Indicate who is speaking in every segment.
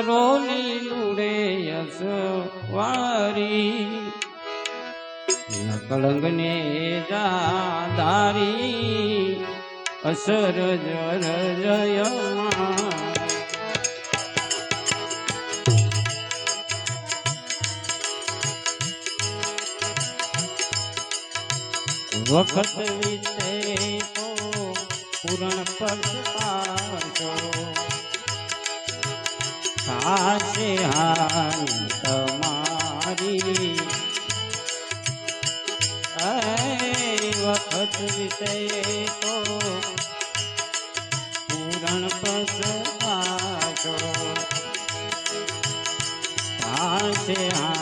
Speaker 1: કરોલી લુડે યસવારી કળંગ ને જાધારી અસર જર જયમાં વખત વીતે તો પૂરણ પગપાશો સાચે હાન તમારી. વખત વિષય તો પૂરણ પસ સાચે હાન તમારી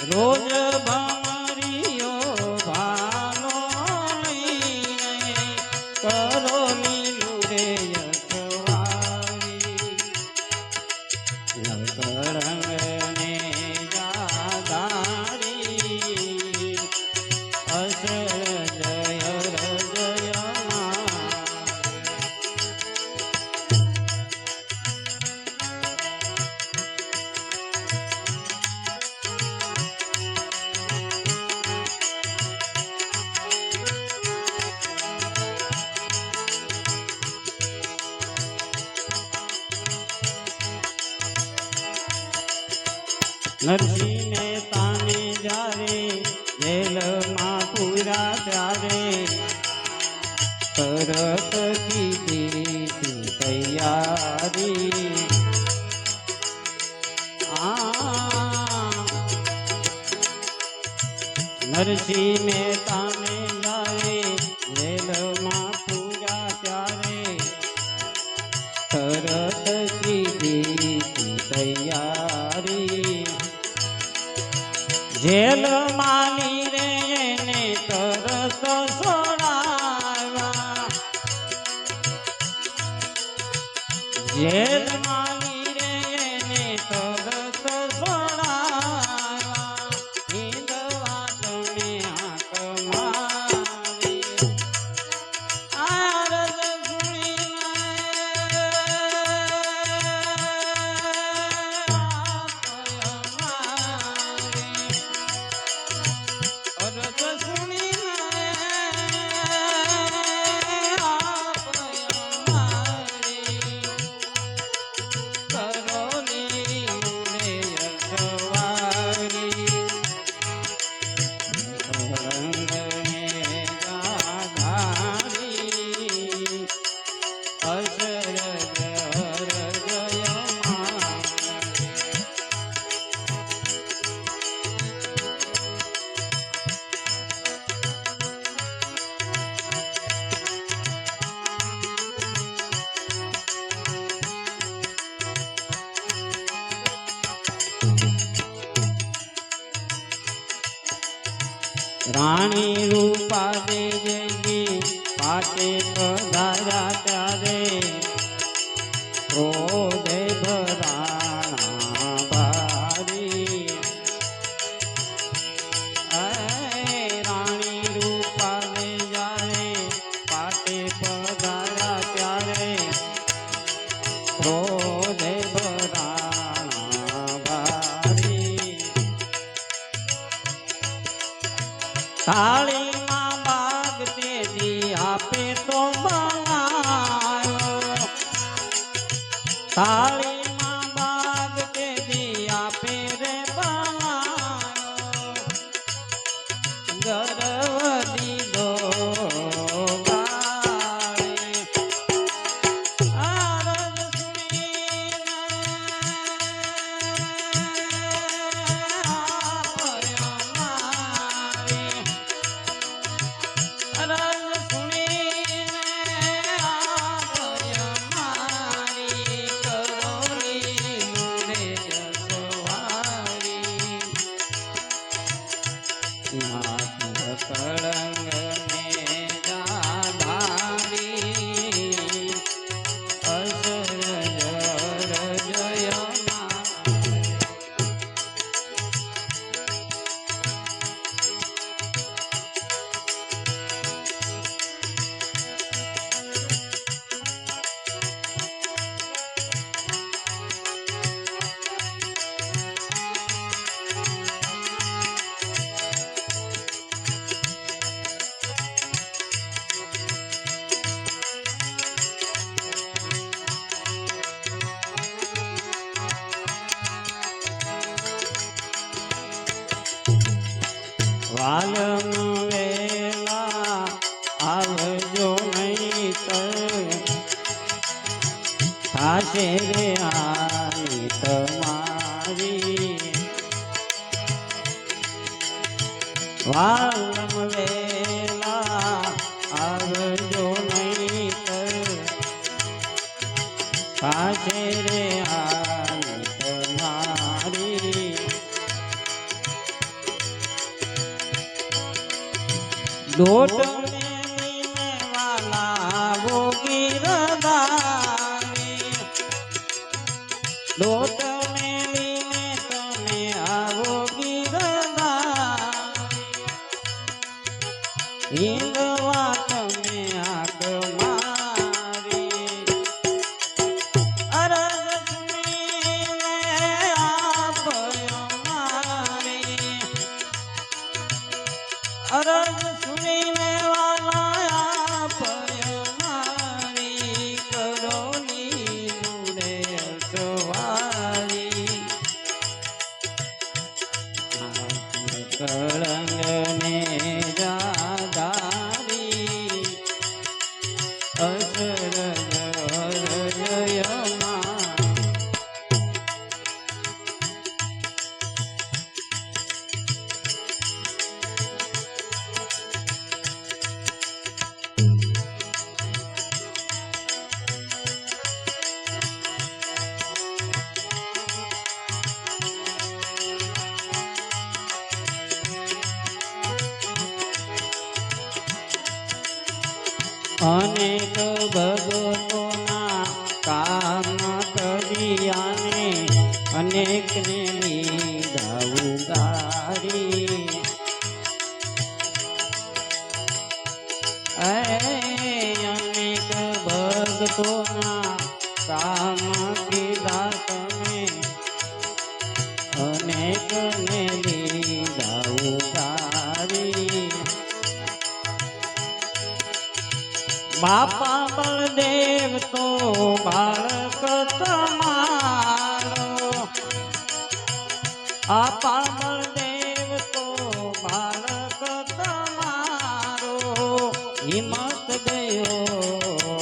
Speaker 1: રોજ ભમરિયો નરસિંહને તાને જારે જેલમાં પૂરા ત્યારે તરત કીધી તૈયારી. નરસિંહ મહેતાને જારે જેલમાં પૂરા ત્યારે તરત કીધી તૈયારી. જેલ માની રે એને તરત સોડાવા જેલ માની રે એને તરત રાણી રૂપા દેવી પાટે પધારા ત્યારે તો વાલમ વેલા આવજો નહીં થાશે રે તમારી વાલમ વેલા મેલીને અનેક ભગતોના બાપા બળદેવ તો બાળક તમારો. આપા બળદેવ તો બાળક તમારો. હિંમત ગયો